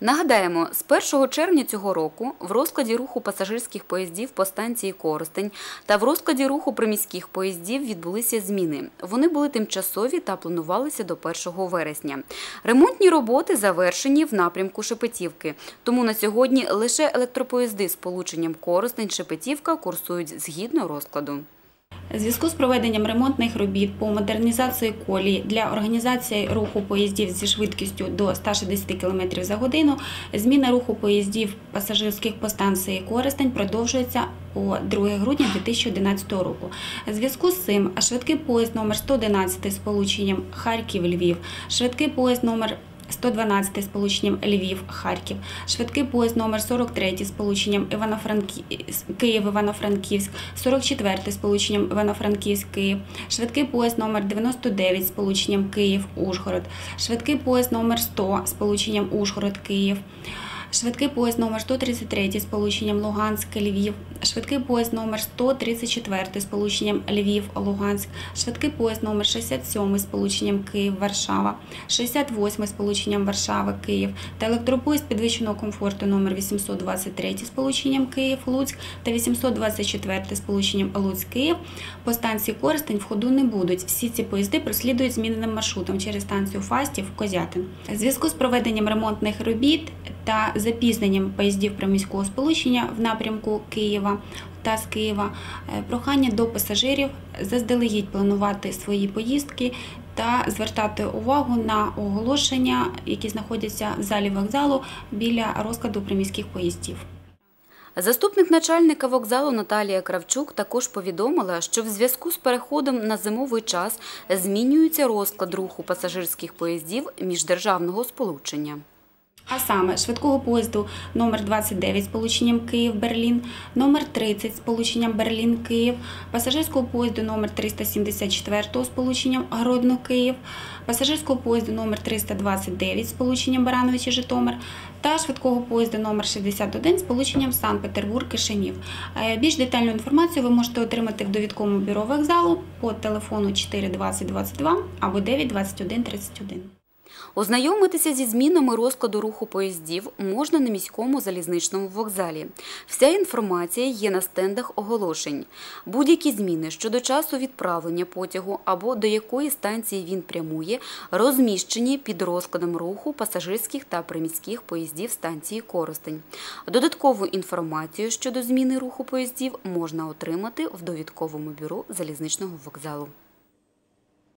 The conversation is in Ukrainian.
Нагадаємо, з 1 червня цього року в розкладі руху пасажирських поїздів по станції Коростень та в розкладі руху приміських поїздів відбулися зміни. Вони були тимчасові та планувалися до 1 вересня. Ремонтні роботи завершені в напрямку Шепетівки. Тому на сьогодні лише електропоїзди з полученням Коростень-Шепетівка курсують згідно розкладу. Зв'язку з проведенням ремонтних робіт по модернізації колії для організації руху поїздів зі швидкістю до 160 км за годину, зміна руху поїздів пасажирських по станції Коростень продовжується по 2 грудня 2011 року. Зв'язку з цим швидкий поїзд номер 111 з полученням Харків-Львів, швидкий поїзд номер 112 з полученням Львів-Харків, швидкий поїзд номер 43 з полученням Київ-Івано-Франківськ, 44 з полученням Івано-Франківськ-Київ, швидкий поїзд номер 99 з полученням Київ-Ужгород, швидкий поїзд номер 100 з полученням Ужгород-Київ, швидкий поїзд номер 133 з полученням Луганськ-Львів, швидкий поїзд номер 134 з полученням Львів-Луганськ, швидкий поїзд номер 67 з полученням Київ-Варшава, 68 з полученням Варшава-Київ. Та електропоїзд підвищеного комфорту номер 823 з полученням Київ-Луцьк та 824 з полученням Луцьк-Київ. По станції Коростень в ходу не будуть. Всі ці поїзди прослідують зміненим маршрутом через станцію Фастів Козятин. Зв'язку з проведенням ремонтних робіт та запізненням поїздів приміського сполучення в напрямку Києва та з Києва, е, прохання до пасажирів заздалегідь планувати свої поїздки та звертати увагу на оголошення, які знаходяться в залі вокзалу біля розкладу приміських поїздів. Заступник начальника вокзалу Наталія Кравчук також повідомила, що в зв'язку з переходом на зимовий час змінюється розклад руху пасажирських поїздів міждержавного сполучення. А саме швидкого поїзду номер 29 з полученням Київ-Берлін, номер 30 з полученням Берлін-Київ, пасажирського поїзду номер 374 з полученням Гродно-Київ, пасажирського поїзду номер 329 з полученням Барановичі-Житомир та швидкого поїзду номер 61 з полученням Санкт-Петербург-Кишинів. Е, Більш детальну інформацію ви можете отримати в довідковому бюро вокзалу по телефону 42022 або 92131. Ознайомитися зі змінами розкладу руху поїздів можна на міському залізничному вокзалі. Вся інформація є на стендах оголошень. Будь-які зміни щодо часу відправлення потягу або до якої станції він прямує, розміщені під розкладом руху пасажирських та приміських поїздів станції Коростень. Додаткову інформацію щодо зміни руху поїздів можна отримати в довідковому бюро залізничного вокзалу.